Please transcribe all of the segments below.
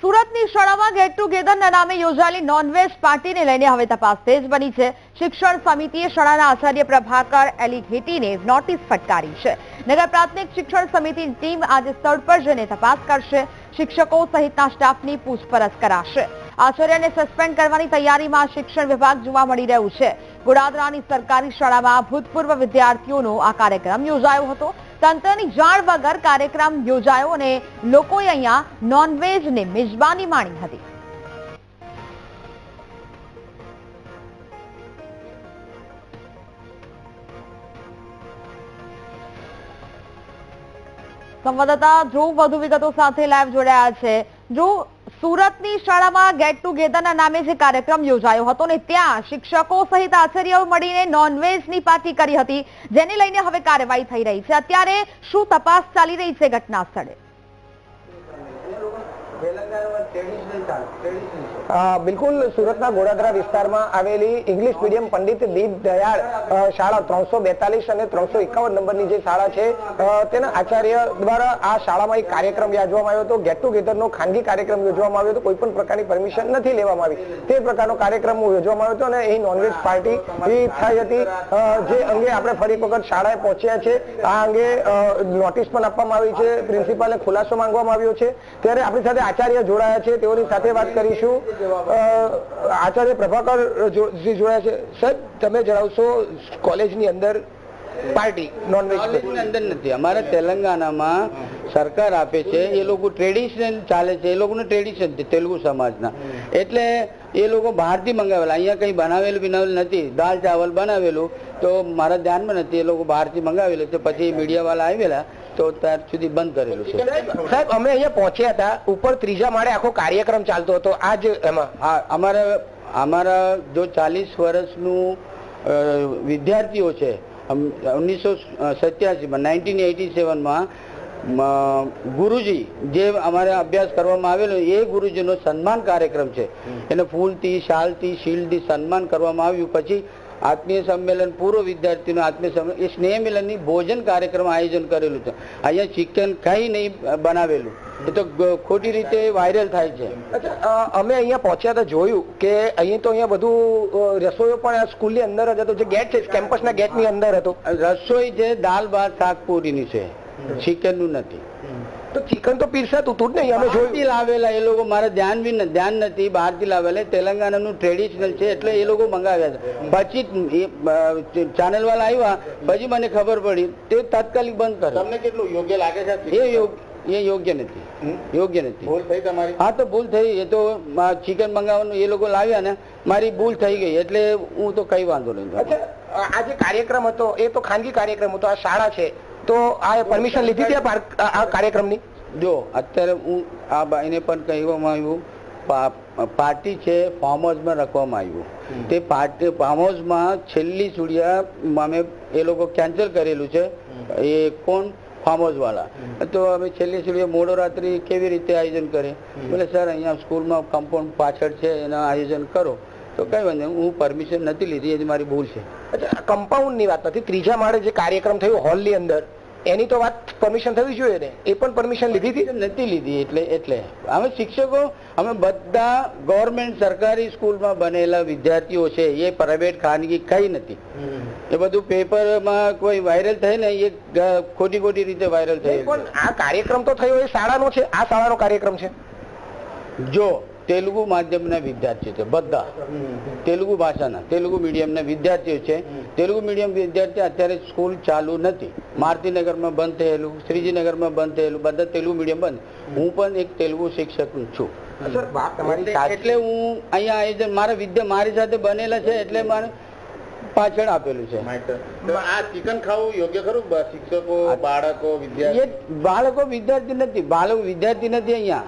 સુરતની શાળામાં ગેટ ટુગેધરના નામે યોજાયેલી નોનવેજ પાર્ટીને લઈને હવે તપાસ તેજ બની છે. શિક્ષણ સમિતિએ શાળાના આચાર્ય પ્રભાકર એલિઘેટીને નોટિસ ફટકારી છે. નગર પ્રાથમિક શિક્ષણ સમિતિની ટીમ આજે સ્થળ પર જઈને તપાસ કરશે. શિક્ષકો સહિતના સ્ટાફની પૂછપરછ કરાશે. આચાર્યને સસ્પેન્ડ કરવાની તૈયારીમાં શિક્ષણ વિભાગ જોવા મળી રહ્યું છે. ગોડાદરાની સરકારી શાળામાં ભૂતપૂર્વ વિદ્યાર્થીઓનો આ કાર્યક્રમ યોજાયો હતો. તંત્રની જાણ વગર કાર્યક્રમ યોજાયો અને લોકોએ અહીંયા નોનવેજની મિજબાની માણી હતી. સંવાદદાતા ધ્રુવ વધુ વિગતો સાથે લાઈવ જોડાયા છે. ધ્રુવ સુરતની શાળામાં ગેટ ટુગેધરના નામે જે કાર્યક્રમ યોજાયો હતો ને ત્યાં શિક્ષકો સહિત આચાર્યો મળીને નોનવેજની પાર્ટી કરી હતી, જેને લઈને હવે કાર્યવાહી થઈ રહી છે. અત્યારે શું તપાસ ચાલી રહી છે ઘટના સ્થળે બિલકુલ સુરતના ગોડાદરા વિસ્તારમાં આવેલી ઇંગ્લિશ મીડિયમ પંડિત દીપ દયાળ શાળા ત્રણસો બેતાલીસ અને ત્રણસો એકાવન નંબરની જે શાળા છે તેના આચાર્ય દ્વારા આ શાળામાં એક કાર્યક્રમ યોજવામાં આવ્યો હતો. ગેટ ટુગેધરનો ખાનગી કાર્યક્રમ યોજવામાં આવ્યો હતો. કોઈ પણ પ્રકારની પરમિશન નથી લેવામાં આવી. તે પ્રકારનો કાર્યક્રમ યોજવામાં આવ્યો હતો અને અહીં નોનવેજ પાર્ટી થઈ હતી. જે અંગે આપણે ફરી વખત શાળાએ પહોંચ્યા છે. આ અંગે નોટિસ પણ આપવામાં આવી છે. પ્રિન્સિપાલને ખુલાસો માંગવામાં આવ્યો છે. ત્યારે આપણી સાથે આચાર્ય જોડાયા છે, તેઓની સાથે વાત કરીશું. આચાર્ય પ્રભાકર જો- જોડાયા છે સર તમે જણાવશો, કોલેજની અંદર પાર્ટી નોનવેજ અંદર નથી. અમારે તેલંગાણામાં સરકાર આપે છે, એ લોકો ટ્રેડિશનલ ચાલે છે, એ લોકોનું ટ્રેડિશન છે તેલુગુ સમાજના. એટલે એ લોકો બહારથી મંગાવેલા. અહીંયા કંઈ બનાવેલું બનાવેલું નથી. દાલ ચાવલ બનાવેલું. તો મારા ધ્યાનમાં નથી. એ લોકો બહારથી મંગાવેલું તો પછી મીડિયાવાળા આવેલા તો ત્યાર સુધી બંધ કરેલું છે. સાહેબ અમે અહીંયા પહોંચ્યા હતા. ઉપર ત્રીજા માળે આખો કાર્યક્રમ ચાલતો હતો. આજ એમાં. હા અમારા અમારા જો ચાલીસ વર્ષનું વિદ્યાર્થીઓ છે ઓગણીસો સત્યાસીમાં નાઇન્ટીન એટી સેવનમાં ગુરુજી જે અમારે અભ્યાસ કરવામાં આવેલો એ ગુરુજીનો સન્માન કાર્યક્રમ છે. એને ફૂલથી શાલથી શીલથી સન્માન કરવામાં આવ્યું. પછી આત્મીય સંમેલન પૂર્વ વિદ્યાર્થીનું આત્મીય સંમેલન એ સ્નેહ મિલનની ભોજન કાર્યક્રમ આયોજન કરેલું છે. અહીંયા ચિકન કંઈ નહીં બનાવેલું. એ તો ખોટી રીતે વાયરલ થાય છે. અમે અહીંયા પહોંચ્યા હતા જોયું કે અહીં તો અહીંયા બધું રસોઈઓ પણ આ સ્કૂલની અંદર જ હતો જે ગેટ છે કેમ્પસના ગેટની અંદર હતો. રસોઈ છે દાલ ભાત શાક પૂરીની છે. ચિકનનું નથી. તો ચિકન તો પીરસાતું હતું જ નહીં અમે જોયું. લાવેલા એ લોકો મારે ધ્યાન બી ધ્યાન નથી બહારથી લાવેલા. તેલંગાણાનું ટ્રેડિશનલ છે એટલે એ લોકો મંગાવ્યા છે. પછી ચેનલ વાળા આવ્યા પછી મને ખબર પડી તે તાત્કાલિક બંધ કરે તમને કેટલું યોગ્ય લાગે છે એ એ યોગ્ય નથી. યોગ્ય નથી. ભૂલ થઈ તમારી? હા તો ભૂલ થઈ. એ તો ચિકન મંગાવવાનું એ લોકો લાવ્યા ને મારી ભૂલ થઈ ગઈ એટલે હું તો કઈ વાંધો નહીં. આ જે કાર્યક્રમ હતો એ તો ખાનગી કાર્યક્રમ હતો આ શાળા છે. તો આ પરમિશન લીધી હતી આ કાર્યક્રમની? જો અત્યારે હું આ ભાઈને પણ કહેવામાં આવ્યું પાર્ટી છે ફાર્મ હાઉસમાં રાખવામાં આવ્યું. તે પાર્ટી ફાર્મ હાઉસમાં છેલ્લી સુડિયા અમે એ લોકો કેન્સલ કરેલું છે. એ કોણ? ફાર્મ હાઉસવાળા તો અમે છેલ્લી સુડિયા મોડો રાત્રિ કેવી રીતે આયોજન કરે? બોલે સર અહીંયા સ્કૂલમાં કમ્પાઉન્ડ પાછળ છે એના આયોજન કરો. તો કઈ વાંધો હું પરમિશન નથી લીધી એ મારી ભૂલ છે. અચ્છા કમ્પાઉન્ડની વાત નથી. ત્રીજા માળે જે કાર્યક્રમ થયો હોલની અંદર એની તો વાત પરમિશન થવી જોઈએ ને? એ પણ પરમિશન લીધી હતી? નથી લીધી એટલે એટલે. અમે શિક્ષકો અમે બધા ગવર્મેન્ટ સરકારી સ્કૂલમાં બનેલા વિદ્યાર્થીઓ છે એ પ્રાઇવેટ ખાનગી કઈ નથી. એ બધું પેપરમાં કોઈ વાયરલ થાય ને એ ખોટી ખોટી રીતે વાયરલ થયું. પણ આ કાર્યક્રમ તો થયો એ શાળાનો છે? આ શાળાનો કાર્યક્રમ છે? જો તેલુગુ માધ્યમના વિદ્યાર્થીઓ છે બધા. તેલુગુ ભાષાના તેલુગુ મીડિયમના વિદ્યાર્થીઓ છે. તેલુગુ મીડિયમ વિદ્યાર્થી અત્યારે સ્કૂલ ચાલુ નથી. મારુતિનગરમાં બંધ થયેલું શ્રીજીનગરમાં બંધ થયેલું બધા તેલુગુ મીડિયમ બંધ. હું પણ એક તેલુગુ શિક્ષક છું. એટલે હું અહીંયા આયોજન મારા વિદ્યા મારી સાથે બનેલા છે એટલે મારે પાછળ આપેલું છે. આ ચિકન ખાવું યોગ્ય ખરું? શિક્ષકો બાળકો વિદ્યાર્થી બાળકો વિદ્યાર્થી નથી બાળકો વિદ્યાર્થી નથી અહીંયા.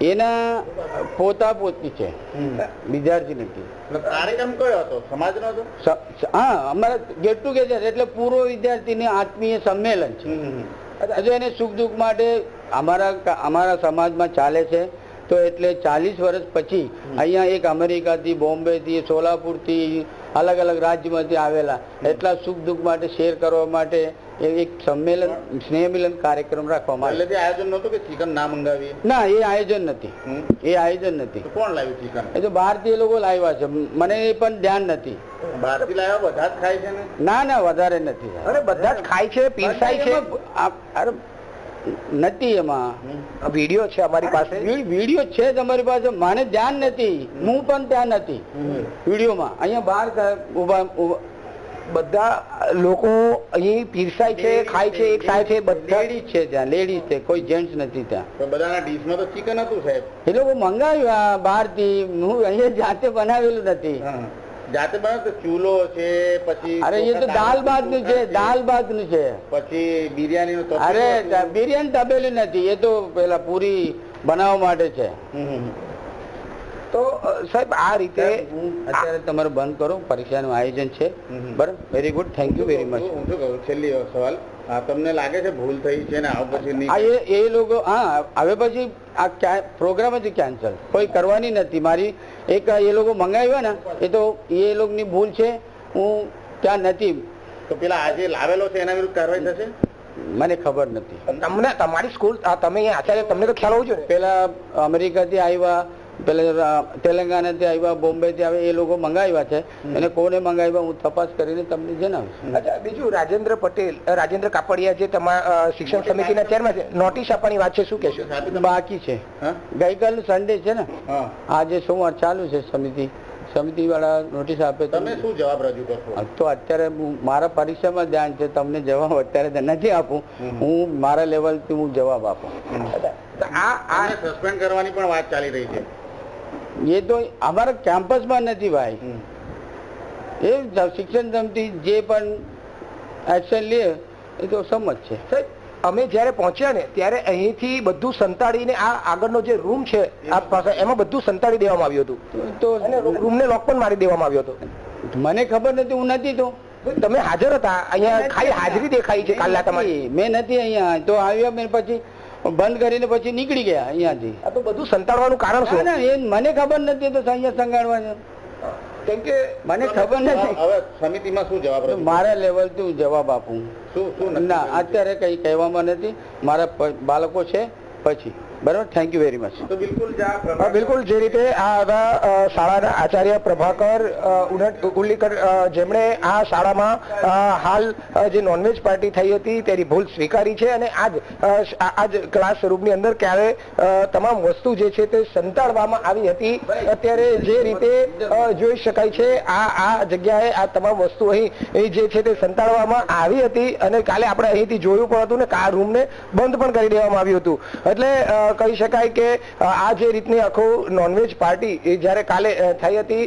એના પોતા પોતી છે. વિદ્યાર્થી નથી કાર્યક્રમ કયો હતો? સમાજનો હતો? સ- સ- હા અમારા ગેટ ટુગેધર એટલે પૂર્વ વિદ્યાર્થીને આત્મીય સંમેલન છે. હજુ એને સુખ દુઃખ માટે અમારા અમારા સમાજમાં ચાલે છે. તો એટલે ચાલીસ વર્ષ પછી અહીંયા એક અમેરિકાથી બોમ્બેથી સોલાપુરથી અલગ અલગ રાજ્યમાંથી આવેલા એટલા સુખ દુઃખ માટે શેર કરવા માટે એક સંમેલન સ્નેહ મિલન કાર્યક્રમ રાખવામાં આવ્યો. પહેલેથી આયોજન નહોતું કે ચિકન ના મંગાવીએ? ના એ આયોજન નથી. એ આયોજન નથી. કોણ લાવ્યું ચિકન એ તો એ લોકો લાવ્યા છે. મને એ પણ ધ્યાન નથી. બહારથી લાવ્યા બધા જ ખાય છે ને? ના ના વધારે નથી. અરે બધા જ ખાય છે પીરસાય છે. અરે નથી એમાં. વીડિયો છે અમારી પાસે. વીડિયો છે તમારી પાસે. મને ધ્યાન નથી. હું પણ ત્યાં નથી. વિડીયોમાં અહીંયા બહાર ઊભા- બધા લોકો અહીં પીરસાય છે ખાય છે એક છે બધા. લેડીઝ છે ત્યાં લેડીઝ છે કોઈ જેન્ટ્સ નથી ત્યાં. બધાના ડીશમાં તો ચિકન હતું સાહેબ. એ લોકો મંગાવ્યું બહારથી હું અહીંયા જાતે બનાવેલું નથી. જાતે બનાવ તો ચૂલો છે પછી અરે એ તો દાલ ભાતનું છે દાલ ભાતનું છે. પછી બિરયાની નું અરે બિરયાની તબેલી નથી. એ તો પેલા પૂરી બનાવવા માટે છે. તો સાહેબ આ રીતે અત્યારે તમારે બંધ કરો. પરીક્ષાનું આયોજન છે. બરાબર? Very good thank you very much હું શું કહું? છેલ્લી સવાલ. તમને લાગે છે ભૂલ થઈ છે ને આવું પછી નહીં એ એ લોકો હા હવે પછી આ પ્રોગ્રામ જ કેન્સલ કોઈ કરવાની નથી. મારી એક એ લોકો મંગાવ્યા ને એ તો એ લોકોની ભૂલ છે. હું ત્યાં નથી. તો પેલા આજે લાવેલો છે એના વિરુદ્ધ કાર્યવાહી થશે? મને ખબર નથી. તમને તમારી સ્કૂલ તમે અહીંયા આચાર્ય તમને તો ખ્યાલ હોવો જોઈએ. ને પેલા અમેરિકાથી આવ્યા પેલા તેલંગાણાથી આવ્યા બોમ્બેથી આવ્યા એ લોકો મંગાવ્યા છે. અને કોને મંગાવ્યા હું તપાસ કરીને તમને જણાવીશ. અચ્છા બીજું રાજેન્દ્ર પટેલ રાજેન્દ્ર કાપડિયા જે તમારા શિક્ષણ સમિતિના ચેરમેન છે નોટિસ આપવાની વાત છે શું કહેશો? બાકી છે. ગઈકાલ સન્ડે છે ને? આજે સોમવાર ચાલુ છે સમિતિ. સમિતિ વાળા નોટિસ આપે તમે શું જવાબ રજૂ કરશો? તો અત્યારે હું- મારા પરીક્ષામાં ધ્યાન છે તમને જવાબ અત્યારે નથી આપું. હું મારા લેવલથી હું જવાબ આપું. આ આ સસ્પેન્ડ કરવાની પણ વાત ચાલી રહી છે. એ તો અમારા કેમ્પસમાં નથી ભાઈ. એ શિક્ષણ સમિતિ જે પણ એક્શન લે એ તો સમજ છે. સાહેબ અમે જ્યારે પહોંચ્યા ને ત્યારે અહીંથી બધું સંતાડીને આ આગળનો જે રૂમ છે આ પાસે એમાં બધું સંતાડી દેવામાં આવ્યું હતું. તો રૂમને લોક પણ મારી દેવામાં આવ્યો હતો. મને ખબર નથી હું નથી તો. તમે હાજર હતા અહીંયા ખાલી હાજરી દેખાઈ છે કાલના તમારી. મેં નથી અહીંયા તો આવ્યા મેં પછી બંધ કરીને પછી નીકળી ગયા અહીંયાથી. આ તો બધું સંતાડવાનું કારણ શું? ના, એ મને ખબર નથી તો અહીંયા સંગાડવાનું. કેમ કે મને ખબર નથી. હવે સમિતિમાં શું જવાબ મારા લેવલથી હું જવાબ આપું. શું શું ના અત્યારે કઈ કહેવામાં નથી. મારા બાળકો છે પછી. બરાબર? થેન્ક યુ વેરી મચ બિલકુલ જ રીતે આ હતા શાળાના આચાર્ય પ્રભાકર ઉલ્લીકર જેમણે આ શાળામાં હાલ જે નોનવેજ પાર્ટી થઈ હતી તેની ભૂલ સ્વીકારી છે અને આજ આજ ક્લાસ રૂમની અંદર ક્યારે તમામ વસ્તુ જે છે તે સંતાડવામાં આવી હતી. અત્યારે જે રીતે જોઈ શકાય છે આ આ જગ્યાએ આ તમામ વસ્તુ અહીં જે છે તે સંતાડવામાં આવી હતી અને કાલે આપણે અહીંથી જોયું પણ હતું ને આ રૂમને બંધ પણ કરી દેવામાં આવ્યું હતું. એટલે કહી શકાય કે આ જે રીતની આખું નોનવેજ પાર્ટી એ જ્યારે કાલે થઈ હતી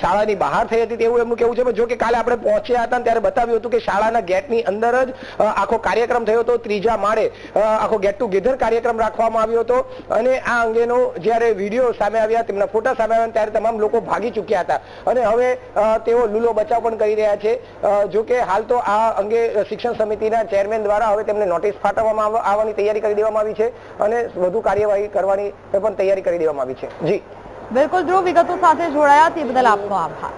શાળાની બહાર થઈ હતી તેવું એમનું કેવું છે. જો કે કાલે આપણે પહોંચ્યા હતા ત્યારે બતાવ્યું હતું કે શાળાના ગેટની અંદર જ આખો કાર્યક્રમ થયો હતો. ત્રીજા માળે આખો ગેટ ટુગેધર કાર્યક્રમ રાખવામાં આવ્યો હતો. અને આ અંગેનો જ્યારે વીડિયો સામે આવ્યા, તેમના ફોટા સામે આવ્યા ત્યારે તમામ લોકો ભાગી ચૂક્યા હતા. અને હવે તેઓ લૂલો બચાવ પણ કરી રહ્યા છે. જો કે હાલ તો આ અંગે શિક્ષણ સમિતિના ચેરમેન દ્વારા હવે તેમને નોટિસ ફાટવવામાં આવવાની તૈયારી કરી દેવામાં આવી છે. અને વધુ કાર્યવાહી કરવાની પણ તૈયારી કરી દેવામાં આવી છે. જી. બિલકુલ, ધ્રુવ વિગતો સાથે જોડાયા તે બદલ આપનો આભાર.